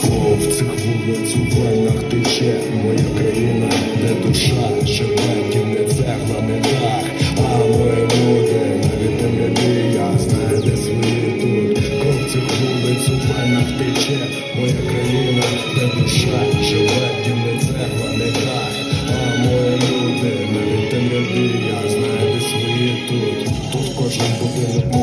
Кров цих вулиць у венах тече, моя країна, де душа живе, не цегла, не дах, а мої люди, навіть темряві, я знаю, де свої тут. Кров цих вулиць у венах тече, моя країна, де душа живе, не цегла, не дах, а мої люди, навіть темряві, я знаю, де свої тут. Тут кожен будинок,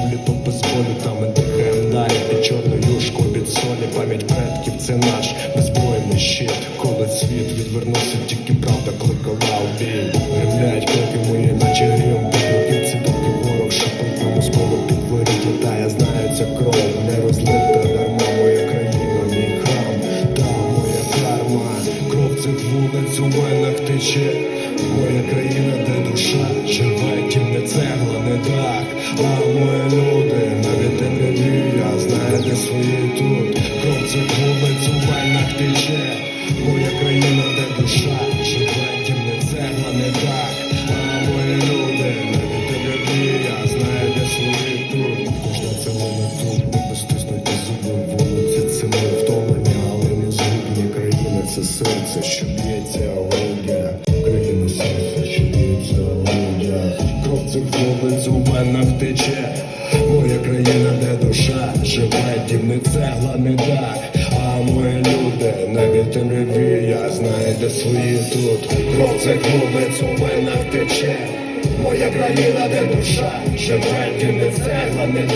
це наш безбройний щит. Коли світ відвернувся, тільки правда кликала у бій. Гримляють кроки мої, наче грім, підробіться, доки ворог шипить на москву під воріт літає, знаю, ця кров не розлита дарма, моя країна, мій храм, та моя карма, кров цих вулиць у венах тече, моя країна, де душа живе, тім не цегла, не дах, а мої люди, навіть темряві, я знаю, де свої це серце, що б'ється у грудях, серце, що б'ється грудях, кров цих вулиць у венах тече, моя країна, де душа живе, дім не цегла, не дах, а мої люди, навіть темряві, я знаю, де свої тут, кров цих вулиць у венах тече, моя країна, де душа живе, дім не цегла, не дах.